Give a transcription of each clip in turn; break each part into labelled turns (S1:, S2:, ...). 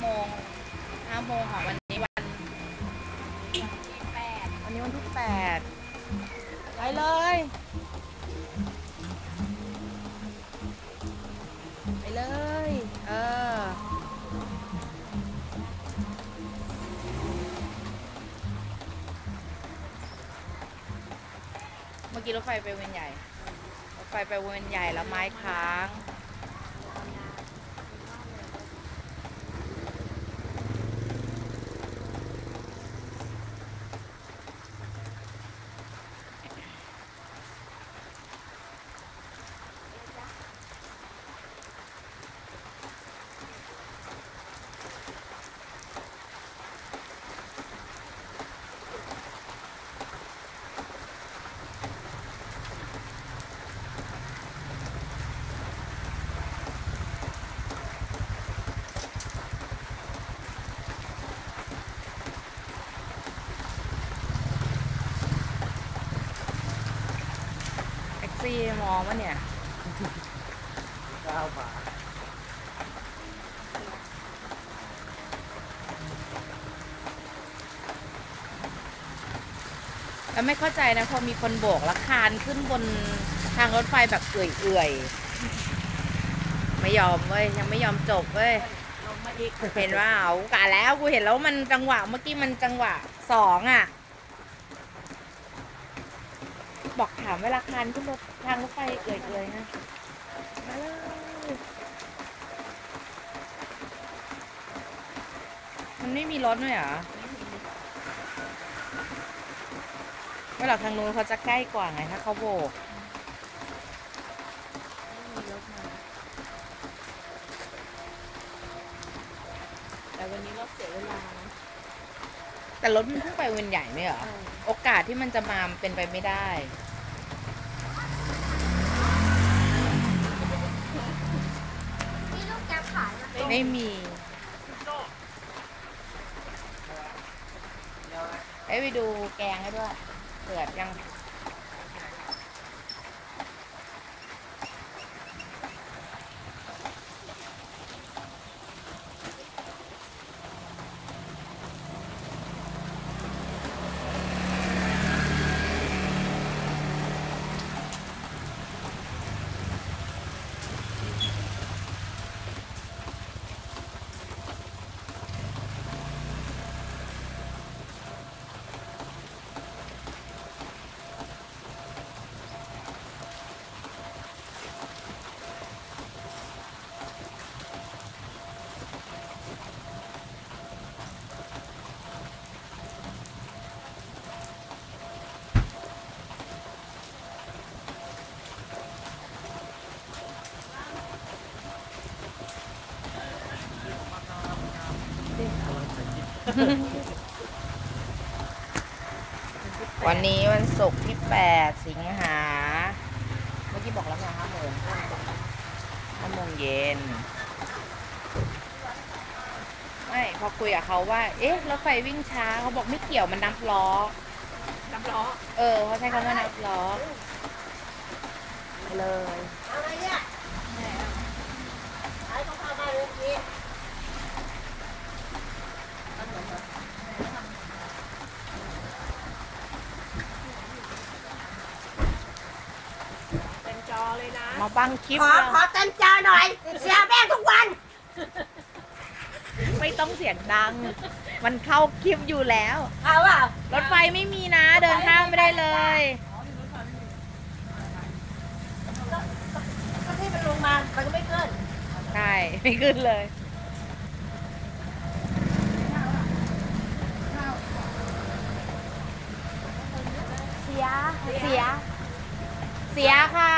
S1: โมงห้าโมงของวันนี้วัน
S2: ที่แปด
S1: วันนี้วันที่แปดไปเลย ไปเลย เออเมื่อกี้รถไฟไปเวียนใหญ่ รถไฟไปเวียนใหญ่แล้วไม้ค้าง ซีมองว่าเนี่ย
S3: ก้าวมา
S1: แล้วไม่เข้าใจนะพอมีคนโบกแล้วคานขึ้นบนทางรถไฟแบบเอื่อยๆ ไม่ยอมเว้ยยังไม่ยอมจบเว้ยเห็นว่าเอากะแล้วกูเห็นแล้วมันจังหวะเมื่อกี้มันจังหวะสองอะ บอกถามเวลาคานขึ้นรถทางรถไฟเอื่อยๆนะมาเลยมันไม่มีรถด้วยเหรอไม่หรอกทางนู้นเขาจะใกล้กว่าไงถ้าเขาโบก
S2: ไม่มีรถมาแต่วันนี้รถเสียเวลานะ
S1: แต่รถมันเพิ่งไปเวียนใหญ่ไม่เหรอ
S2: เออ
S1: โอกาสที่มันจะมามันเป็นไปไม่ได้
S2: มีลูกแก๊ปขายไหม
S1: ไม่มีเอ้ยไปดูแกงให้ด้วยเปิดยัง วันนี้วันศุกร์ที่ 8 สิงหา เมื่อกี้บอกแล้วไงห้าโมงห้าโมงเย็น ไม่ พอคุยกับเขาว่า เอ๊ะ รถไฟวิ่งช้า เขาบอกไม่เกี่ยวมันนับล้อ
S2: น้ำล้อ
S1: เออ เขาใช้คำว่านับล้อไปเลย
S2: อะไรเนี่ยขายของข้าวมาเลยพี่เต็มจอเลยนะ
S1: มา บังคลิป
S2: ขอ
S1: เรา
S2: ขอเต็มจอหน่อย เสียแป้งทุกวัน
S1: ไม่ต้องเสียงดัง มันเข้าคลิปอยู่แล้ว
S2: เอาอะ
S1: รถไฟไม่มีนะ เดินข้ามไม่ได้เลย
S2: ก็ที่มันลงมา มันก็ไม่ขึ้น
S1: ใช่ไม่ขึ้นเลย เสีย เสีย เสียค่ะ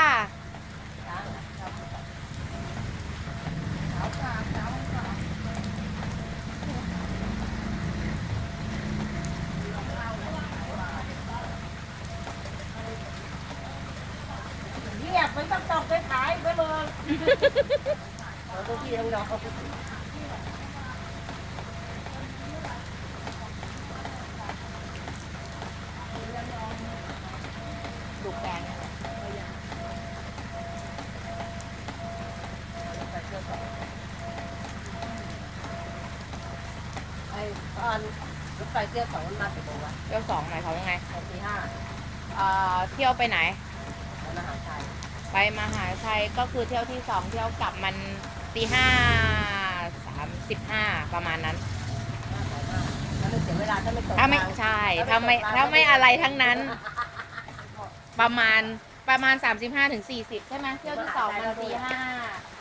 S2: มันต้องตกไปขายไปเมือง
S3: เราต้องพี่ให้เราเขาพูดถึง
S1: ดูแกง
S3: ใส่เสื้อสองอ่อนรถไฟเที่ยวสองมันมากี่โมงวะ
S1: เที่ยวสองหมายความว่าไง
S3: ตอนตีห้า
S1: เอ่อ เที่ยวไปไหน
S3: ร้านอาหารไทย
S1: ไปมหาชัยก็คือเที่ยวที่สองเที่ยวกลับมันตีห้าสามสิบห้าประมาณนั้น
S3: น่าสายมากถ้าไม่เสียเวลาถ้าไม่ตก
S1: ถ้าไม่
S3: ทง
S1: ใช่ถ้าไม่
S3: ตกรง
S1: ถ้าไม่อะไรทั้งนั้น ประมาณประมาณ 35ถึง40 ใช่ไหมเที่ยวที่สองมันตีห้า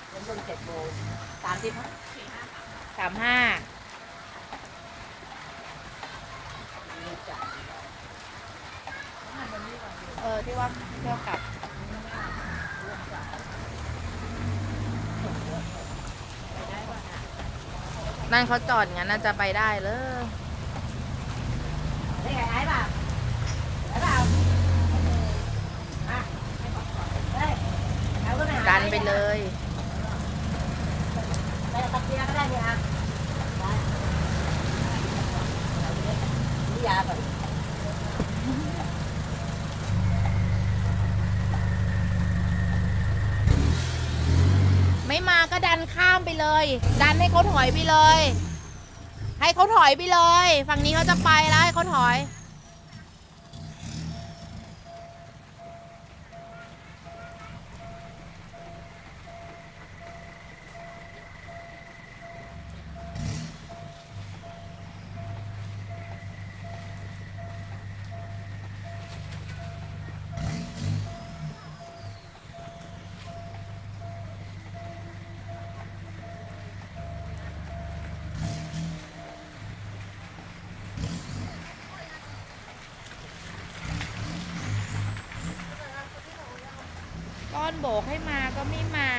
S3: เริ่มต้นเจ็ดโมง
S1: สามสิบสามห้า
S3: นี่จ้ะ
S1: เออที่ว่าเที่ยวกลับ นั่นเขาจอดงั้นน่าจะไปได้เลย
S3: ได้ไงไอ้ป่ะไอ้ป่ะอะเฮ้ยเอาก็ม่หา
S1: ดันไปเลย
S3: ไปตะเกียบก็ได้เนี่ยอะได้นี่ยาก่อน
S1: ไม่มาก็ดันข้ามไปเลย ดันให้เขาถอยไปเลย ให้เขาถอยไปเลย ฝั่งนี้เขาจะไปแล้วให้เขาถอย โบกให้มาก็ไม่มา